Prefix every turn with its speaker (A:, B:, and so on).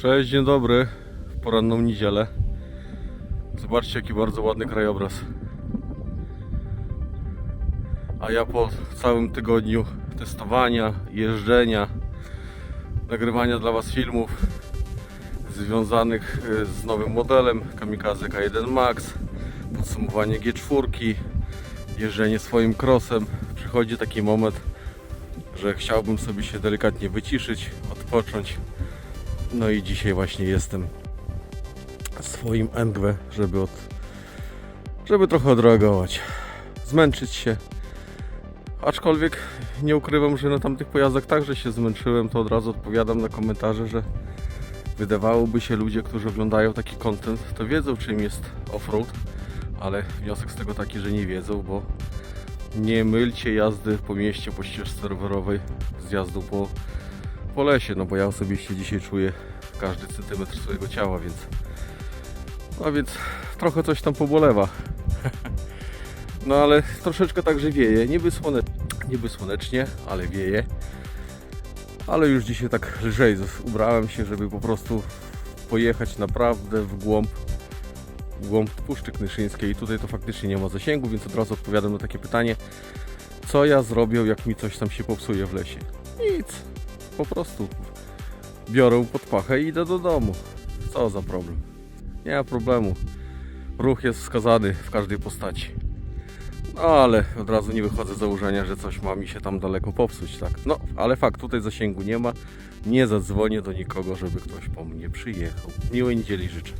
A: Cześć, dzień dobry. W poranną niedzielę. Zobaczcie, jaki bardzo ładny krajobraz. A ja po całym tygodniu testowania, jeżdżenia, nagrywania dla Was filmów związanych y, z nowym modelem Kamikaze K1 Max, podsumowanie G4, jeżdżenie swoim crossem, przychodzi taki moment, że chciałbym sobie się delikatnie wyciszyć, odpocząć. No i dzisiaj właśnie jestem swoim Engwe, żeby od, żeby trochę odreagować, zmęczyć się. Aczkolwiek nie ukrywam, że na tamtych pojazdach także się zmęczyłem, to od razu odpowiadam na komentarze, że wydawałoby się ludzie, którzy oglądają taki content, to wiedzą czym jest offroad, ale wniosek z tego taki, że nie wiedzą, bo nie mylcie jazdy po mieście, po ścieżce rowerowej z jazdą po, po lesie, no bo ja osobiście dzisiaj czuję każdy centymetr swojego ciała, więc no więc trochę coś tam pobolewa. No ale troszeczkę także wieje, niby, słone, niby słonecznie, ale wieje. Ale już dzisiaj tak lżej ubrałem się, żeby po prostu pojechać naprawdę w głąb w głąb Puszczy Knyszyńskiej i tutaj to faktycznie nie ma zasięgu, więc od razu odpowiadam na takie pytanie co ja zrobię, jak mi coś tam się popsuje w lesie? Nic, po prostu biorę pod pachę i idę do domu. Co za problem? Nie ma problemu. Ruch jest wskazany w każdej postaci. No ale od razu nie wychodzę z założenia, że coś ma mi się tam daleko popsuć, tak. No, ale fakt, tutaj zasięgu nie ma. Nie zadzwonię do nikogo, żeby ktoś po mnie przyjechał. Miłej niedzieli życzę.